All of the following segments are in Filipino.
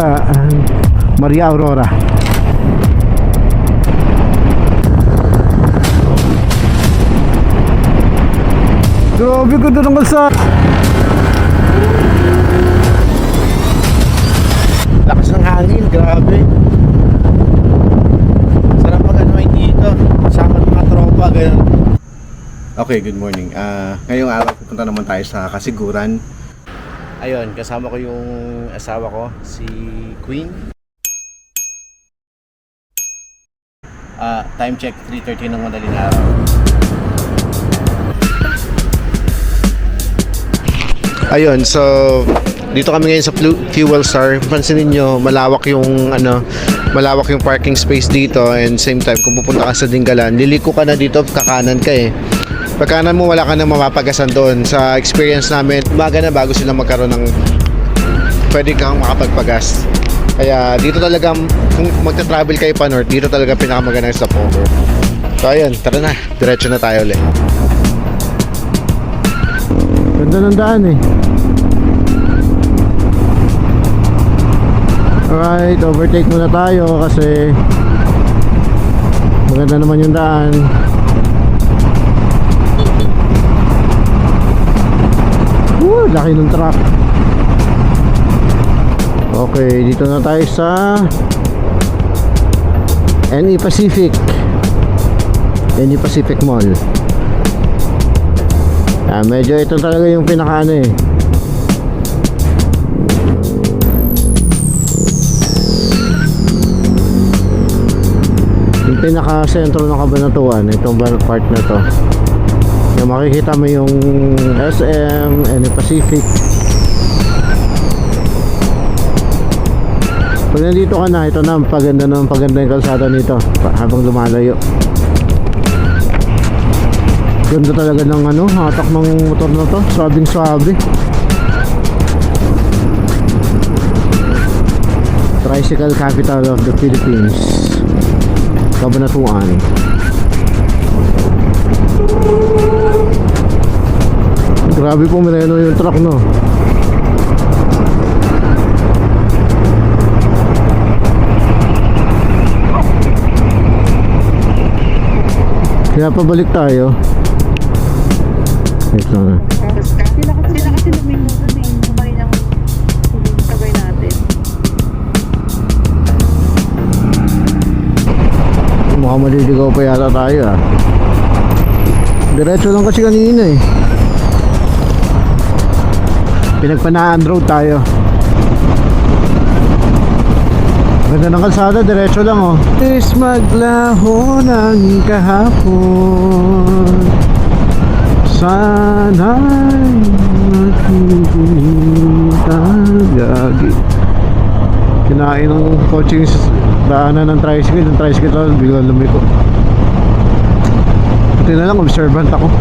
sa ah, Maria Aurora. Grabe ganda ng kalsada. Lakas ng hangin, grabe. Sarap pag ano dito. Kasama ng mga tropa, ganyan. Okay, good morning. Ah, ngayong araw pupunta naman tayo sa Kasiguran. Ayun, kasama ko yung asawa ko, si Queen. Ah, time check 3:30 ng madaling araw. Ayun, so dito kami ngayon sa Fuel Star. Pansinin nyo, malawak yung ano, malawak yung parking space dito and same time kung pupunta ka sa Dingalan, liliko ka na dito, kakanan ka eh. Pagkanan mo wala ka na mapapagasan doon. Sa experience namin, umaga na bago sila magkaroon ng pwede kang makapagpagas. Kaya dito talaga, kung magta-travel kayo pa north, dito talaga pinakamagandang stopover. So ayun, tara na, diretso na tayo ulit. Ganda ng daan eh. Alright, overtake muna tayo kasi maganda naman yung daan. Laki ng truck. Okay, dito na tayo sa NE Pacific. NE Pacific Mall. Ah, medyo ito talaga yung pinaka eh. Yung pinaka sentro ng kabanatuan, itong part na to. Yung makikita mo yung SM, and Pacific. Pag nandito ka na, ito na, paganda na paganda yung kalsada nito habang lumalayo. Ganda talaga ng ano, hatak ng motor na to. Swabing swabe. Tricycle capital of the Philippines. Cabanatuan. Grabe po mereno yung truck no. Kaya pabalik tayo. Wait lang ah. Sila kasi sila kasi lumingon eh. Sabay ng sabay natin. Mukhang maliligaw pa yata tayo ah. Diretso lang kasi kanina eh. Pinagpanaan road tayo. Ganda ng kalsada, diretso lang oh. Is maglaho ng kahapon. Sana'y makikita Gagi Kinain ng coaching daanan ng tricycle. Yung tricycle biglang lumiko. Buti na lang, observant ako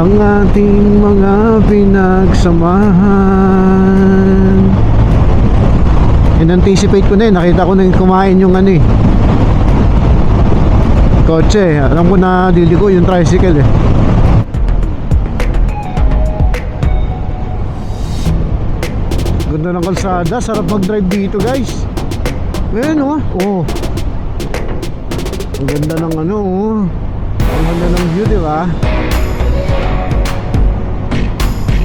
Ang ating mga pinagsamahan. In-anticipate ko na eh, nakita ko na kumain yung ano eh. Kotse, alam ko na liliko yung tricycle eh. Ganda ng kalsada, sarap mag-drive dito guys. Ayan oh, oh. Ang ganda ng ano oh. Ang ganda ng view di ba?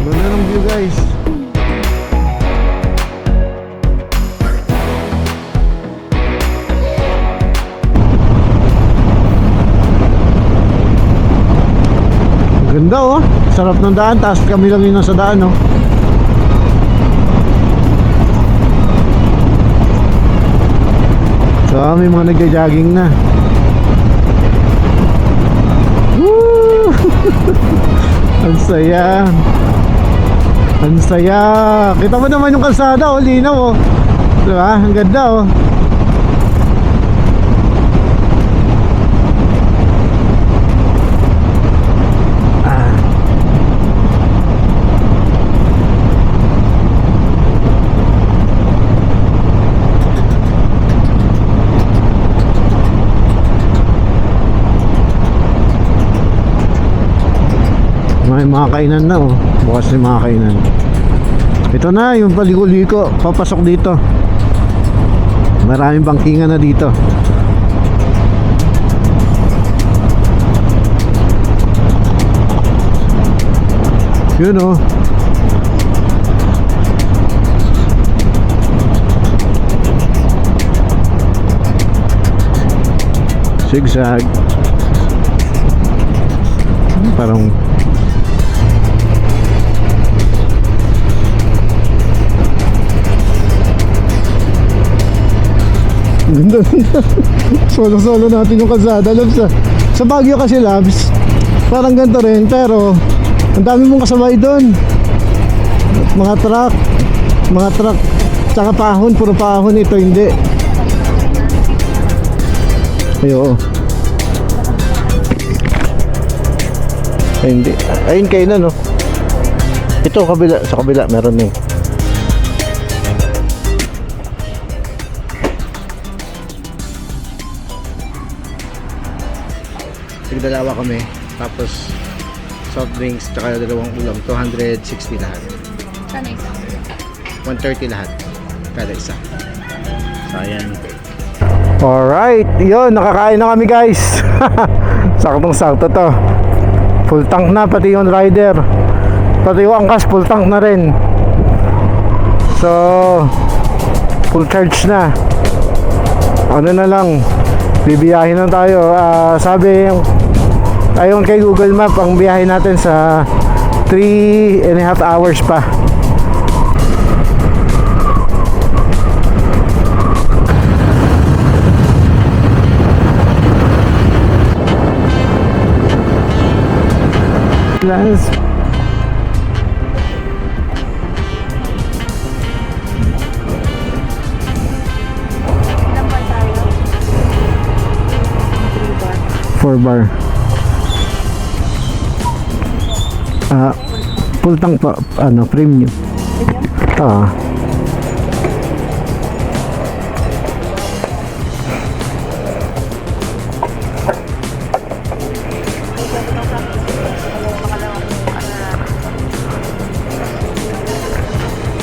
Ganda ng view guys. Ganda oh. Sarap ng daan, taas kami lang yun sa daan oh. So may mga nagja-jogging na. Woo! Ang saya Ang saya Kita mo naman yung kalsada oh, linaw oh Diba? Ang ganda oh Ah. May mga kainan na oh. Bukas yung mga kainan. Ito na yung paliko-liko, papasok dito. Maraming bangkingan na dito. Yun oh. Zigzag. Parang Ganda Solo-solo natin yung kalsada, Labs. Sa Baguio kasi, Labs, parang ganito rin, pero ang dami mong kasabay doon. Mga truck, mga truck, tsaka pahon, puro pahon ito, hindi. Ayo. Ay, hindi. Ayun kayo na, no? Ito, kabila, sa kabila, meron eh. Tigdalawa kami. Tapos soft drinks tsaka dalawang ulam. 260 lahat. Sana isa. 130 lahat. Kada isa. So ayan. Alright, yun, nakakain na kami guys Saktong sakto to Full tank na, pati yung rider Pati yung angkas, full tank na rin So Full charge na Ano na lang Bibiyahin na tayo Ah, Sabi Ayon kay Google Map Ang biyahe natin sa 3 and a half hours pa. Last Ilang bar Ah, full tank pa, ano, premium. Ah.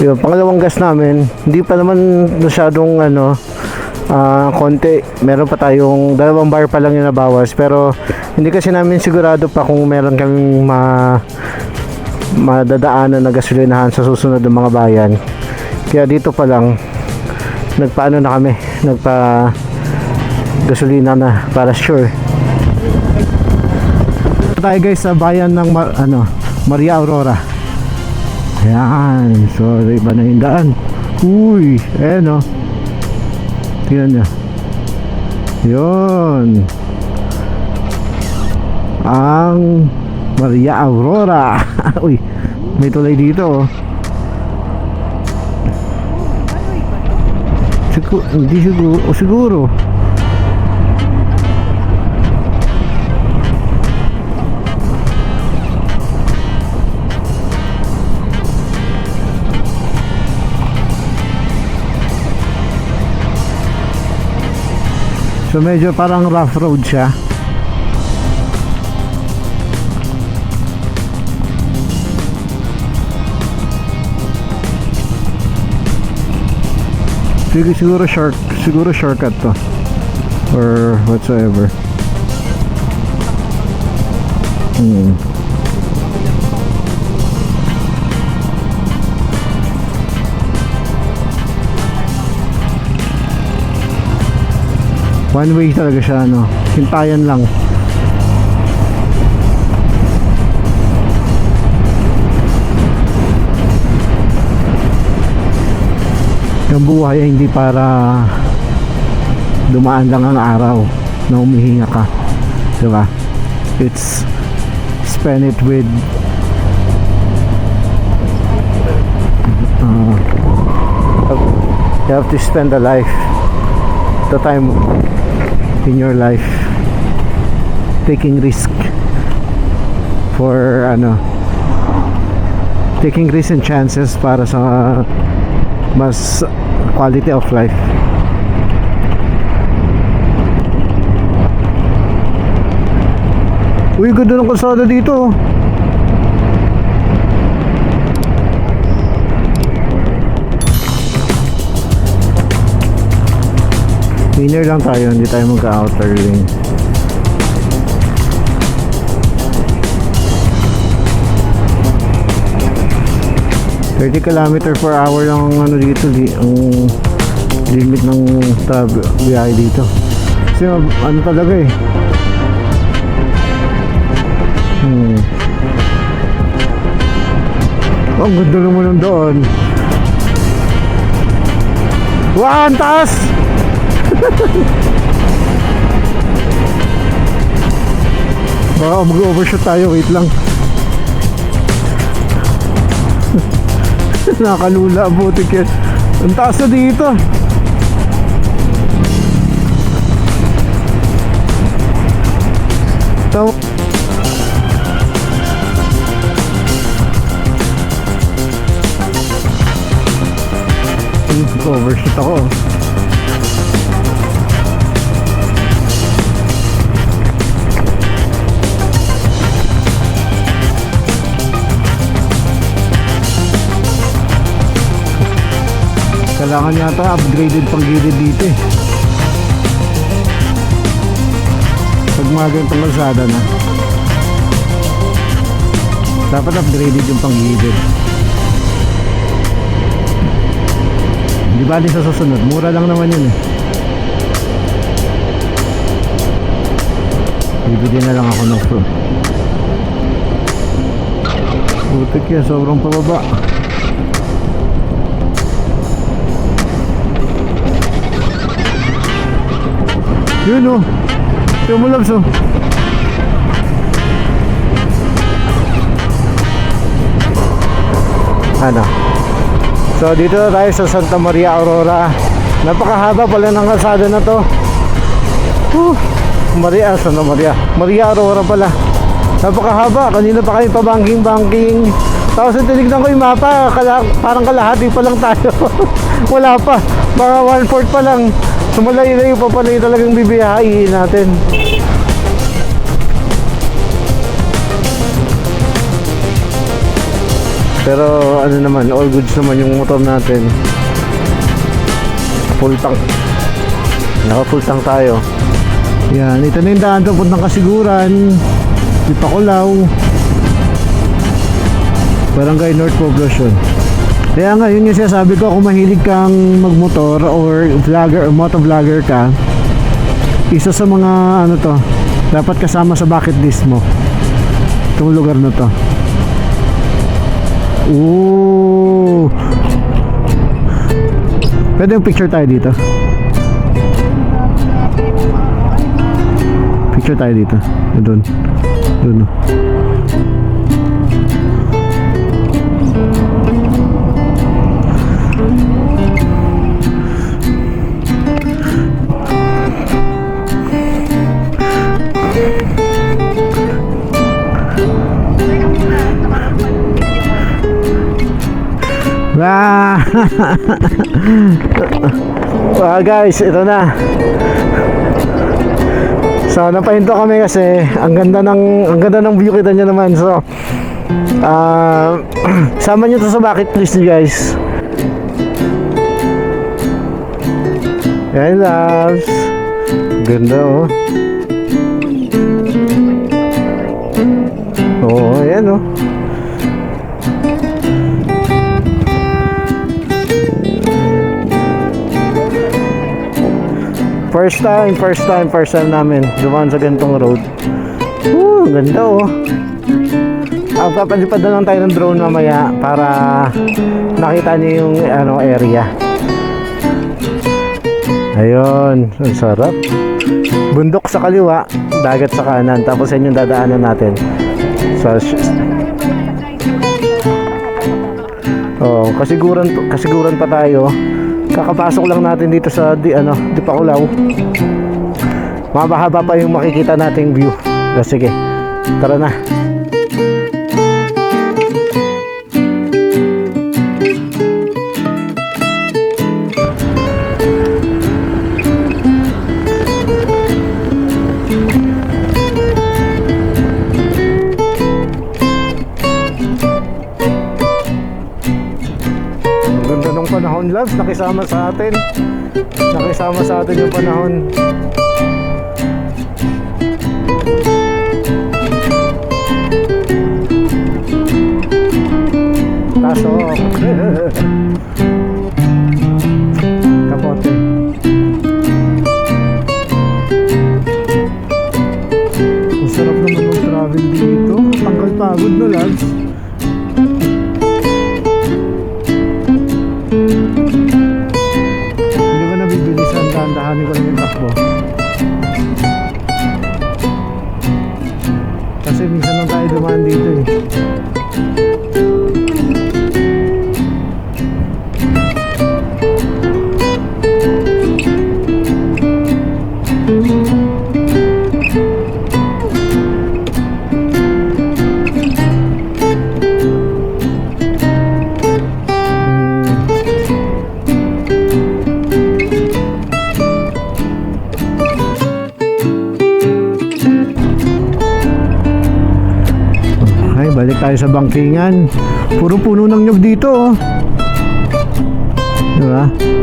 Yung pangalawang gas namin, hindi pa naman masyadong ano, ah konti. Meron pa tayong dalawang bar pa lang yung nabawas. Pero hindi kasi namin sigurado pa kung meron kaming ma madadaanan na gasolinahan sa susunod ng mga bayan. Kaya dito pa lang nagpaano na kami, nagpa gasolina na para sure. Tayo guys sa bayan ng Mar- ano, Maria Aurora. Ayan, so iba na yung daan. Uy, ayan o. Tingnan nyo. Yun. Ang Maria Aurora. Uy, may tulay dito oh. Siguro, hindi siguro, o siguro. So medyo parang rough road siya. Siguro, siguro short siguro shortcut to or whatsoever. Hmm. One way talaga siya ano. Hintayan lang. Yung buhay ay hindi para dumaan lang ang araw na umihinga ka. Diba? It's spend it with uh, you have to spend the life the time in your life taking risk for ano taking risks and chances para sa mas quality of life Uy, ganda ng kalsada dito. Oh. Inner lang tayo, hindi tayo magka-outer lane. Thirty kilometer per hour ang ano dito, di, ang limit ng biyahe dito. Kasi ano talaga eh. Hmm. Oh, ganda naman ng doon. Wow, ang taas! Baka mag-overshoot tayo, wait lang. Nakalula, butik yan. Ang taas na dito. Taw- Overshoot ako. Kailangan yata upgraded pang gilid dito eh. Pag mga ganitong kalsada na. Dapat upgraded yung pang gilid. Di ba sa susunod? Mura lang naman yun eh. Bibili na lang ako ng fruit. Putik yan, sobrang pababa. Yun oh. Tumulabs oh. Ano? So dito na tayo sa Santa Maria Aurora. Napakahaba pala ng kalsada na to. Whew. Maria, Santa Maria. Maria Aurora pala. Napakahaba. Kanina pa kayo pa banking-banking. Tapos tinignan ko yung mapa, kala, parang kalahati pa lang tayo. Wala pa. Mga one-fourth pa lang. Sumalayo-layo pa pala yung talagang bibiyahin natin. Pero ano naman, all goods naman yung motor natin. Full tank. Naka full tank tayo. Yan, ito na yung daan to puntang kasiguran. Di Pakulaw. Barangay North Poblacion. Kaya nga, yun yung sinasabi ko, kung mahilig kang magmotor or vlogger or motovlogger ka, isa sa mga ano to, dapat kasama sa bucket list mo. Itong lugar na to. Ooh. Pwede yung picture tayo dito. Picture tayo dito. Doon. Doon. Ah! ah guys, ito na. So, napahinto kami kasi ang ganda ng ang ganda ng view kita niyo naman. So, ah sama niyo to sa bucket list niyo guys. Yan loves. Ganda oh. Oh, yan oh. First time, first time, first time namin dumaan sa ganitong road. Woo, ang ganda oh. Ah, papalipad na lang tayo ng drone mamaya para nakita niyo yung ano area. Ayun, ang sarap. Bundok sa kaliwa, dagat sa kanan, tapos yan yung dadaanan natin. Sa Oh, kasiguran kasiguran pa tayo. Kakapasok lang natin dito sa di ano, di Pakulaw. Mabahaba pa yung makikita nating view. So, sige. Tara na. Ng panahon loves, nakisama sa atin. Nakisama sa atin yung panahon. Pasok. Kapote. Ang sarap naman mag-travel dito. Tanggal pagod na lads. Minsan lang tayo dumaan dito eh. Bangkingan. Puro puno ng nyug dito, oh. Diba?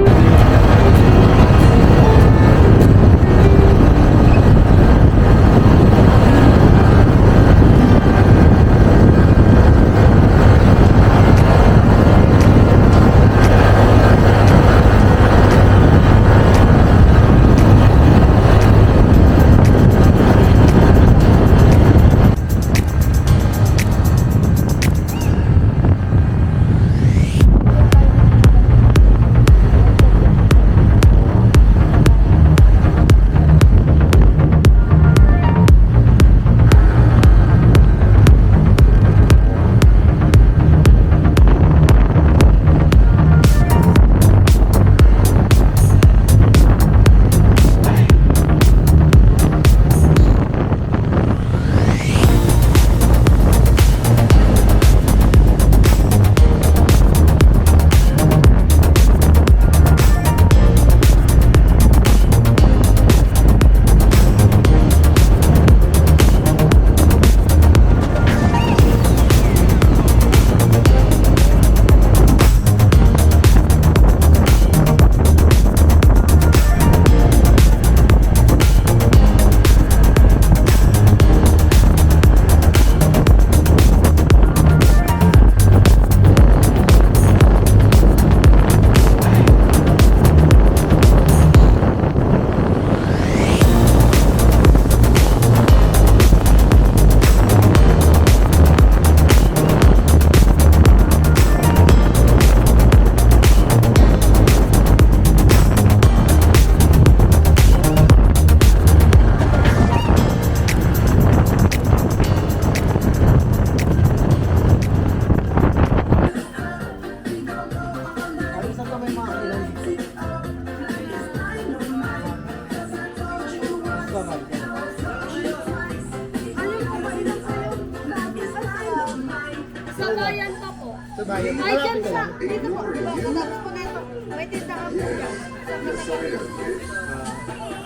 Bayan. Ay, dyan sa, dito po, di ba? Tapos po ganito, may tindahan po dyan.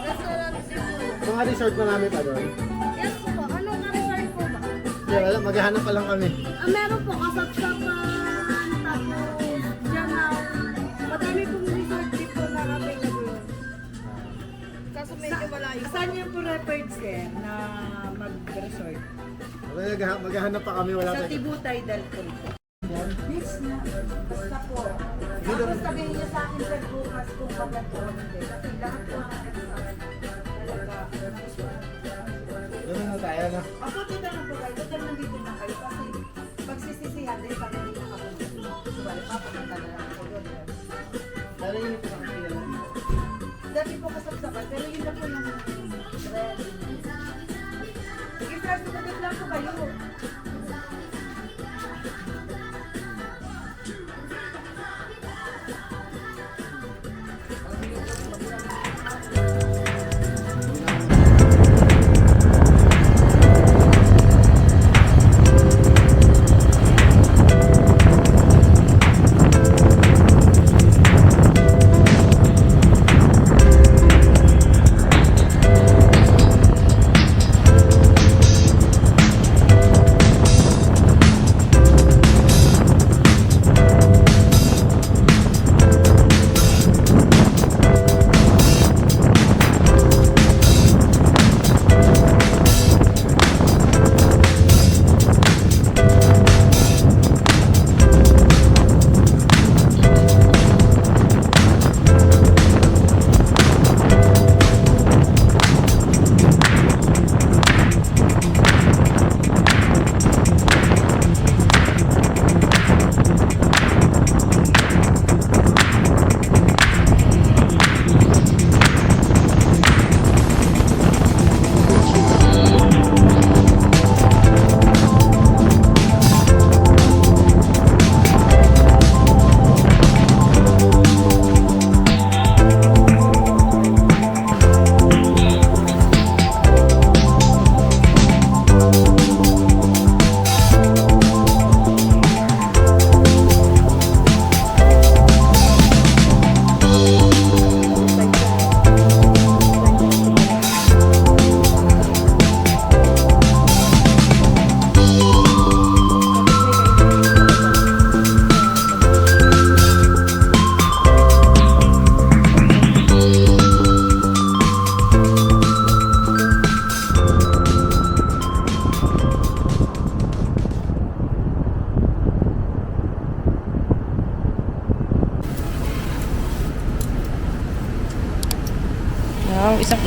Restaurant siguro. Mga resort marami pa doon. Yes po, anong resort po ba? Kaya wala, maghahanap pa lang kami. Ah, meron po kasapsapan, tapos dyan na, madami pong resort dito na available. Kaso medyo malayo. Saan yung preferred sir na mag-resort? Maghahanap pa kami, wala Sa pa. Tibutay del Punta. Na. Basta po. Tapos sabihin niyo sa akin sir bukas kung pagkat po. Kasi lahat po ng restaurant. Doon na tayo, no? Ako dito na po kayo. Dito nandito na kayo. Kasi pagsisisihan din pag hindi nakapunta. Suwali pa pumunta na lang ako doon. Dali yung pinakakilala. Dati po kasapsapan, pero yun lang po yung red. Sige sir, sumunod lang po kayo.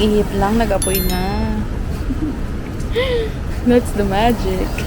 Ihip lang, nag-apoy na. That's the magic.